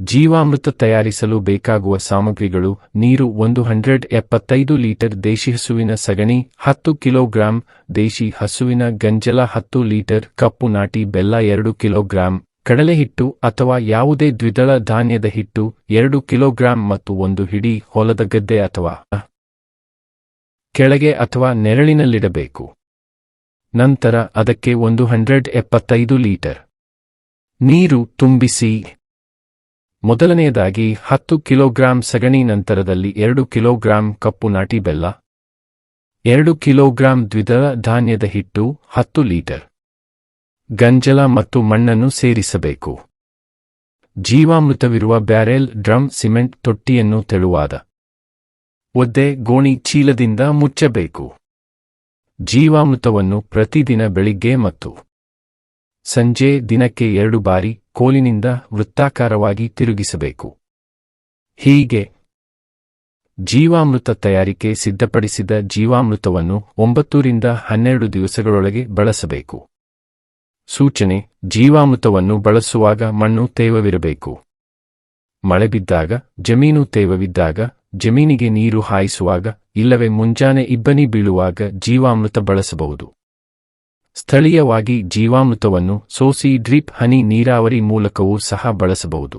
ಜೀವಾಮೃತ ತಯಾರಿಸಲು ಬೇಕಾಗುವ ಸಾಮಗ್ರಿಗಳು, ನೀರು ಒಂದು ಹಂಡ್ರೆಡ್ ಎಪ್ಪತ್ತೈದು ಲೀಟರ್ ದೇಶಿ ಹಸುವಿನ ಸಗಣಿ, ಹತ್ತು ಕಿಲೋಗ್ರಾಂ ದೇಶಿ ಹಸುವಿನ ಗಂಜಲ, ಹತ್ತು ಲೀಟರ್ ಕಪ್ಪು ನಾಟಿ ಬೆಲ್ಲ, ಎರಡು ಕಿಲೋಗ್ರಾಂ ಕಡಲೆ ಹಿಟ್ಟು ಅಥವಾ ಯಾವುದೇ ದ್ವಿದಳ ಧಾನ್ಯದ ಹಿಟ್ಟು, ಎರಡು ಕಿಲೋಗ್ರಾಂ ಮತ್ತು ಒಂದು ಹಿಡಿ ಹೊಲದ ಗದ್ದೆ ಅಥವಾ ಕೆಳಗೆ ಅಥವಾ ನೆರಳಿನಲ್ಲಿಡಬೇಕು. ನಂತರ ಅದಕ್ಕೆ ಒಂದು ಹಂಡ್ರೆಡ್ ಎಪ್ಪತ್ತೈದು ಲೀಟರ್ ನೀರು ತುಂಬಿಸಿ. ಮೊದಲನೆಯದಾಗಿ ಹತ್ತು ಕಿಲೋಗ್ರಾಂ ಸಗಣಿ ನಂತರದಲ್ಲಿ ಎರಡು ಕಿಲೋಗ್ರಾಂ ಕಪ್ಪು ನಾಟಿ ಬೆಲ್ಲ, ಎರಡು ಕಿಲೋಗ್ರಾಂ ದ್ವಿದಳ ಧಾನ್ಯದ ಹಿಟ್ಟು ಹತ್ತು ಲೀಟರ್. ಗಂಜಲ ಮತ್ತು ಮಣ್ಣನ್ನು ಸೇರಿಸಬೇಕು. ಜೀವಾಮೃತವಿರುವ ಬ್ಯಾರೆಲ್, ಡ್ರಮ್, ಸಿಮೆಂಟ್, ತೊಟ್ಟಿಯನ್ನು ತೆಳುವಾದ ಒದ್ದೆ, ಗೋಣಿ ಚೀಲದಿಂದ ಮುಚ್ಚಬೇಕು. ಜೀವಾಮೃತವನ್ನು ಪ್ರತಿದಿನ ಬೆಳಿಗ್ಗೆ ಮತ್ತು ಸಂಜೆ ದಿನಕ್ಕೆ ಎರಡು ಬಾರಿ ಕೋಲಿನಿಂದ ವೃತ್ತಾಕಾರವಾಗಿ ತಿರುಗಿಸಬೇಕು. ಹೀಗೆ ಜೀವಾಮೃತ ತಯಾರಿಕೆ ಸಿದ್ಧಪಡಿಸಿದ ಜೀವಾಮೃತವನ್ನು ಒಂಬತ್ತರಿಂದ ಹನ್ನೆರಡು ದಿವಸಗಳೊಳಗೆ ಬಳಸಬೇಕು. ಸೂಚನೆ, ಜೀವಾಮೃತವನ್ನು ಬಳಸುವಾಗ ಮಣ್ಣು ತೇವವಿರಬೇಕು. ಮಳೆ ಬಿದ್ದಾಗ, ಜಮೀನು ತೇವವಿದ್ದಾಗ, ಜಮೀನಿಗೆ ನೀರು ಹಾಯಿಸುವಾಗ, ಇಲ್ಲವೇ ಮುಂಜಾನೆ ಇಬ್ಬನಿ ಬೀಳುವಾಗ ಜೀವಾಮೃತ ಬಳಸಬಹುದು. ಸ್ಥಳೀಯವಾಗಿ ಜೀವಾಮೃತವನ್ನು ಸೋಸಿ ಡ್ರಿಪ್ ಹನಿ ನೀರಾವರಿ ಮೂಲಕವೂ ಸಹ ಬಳಸಬಹುದು.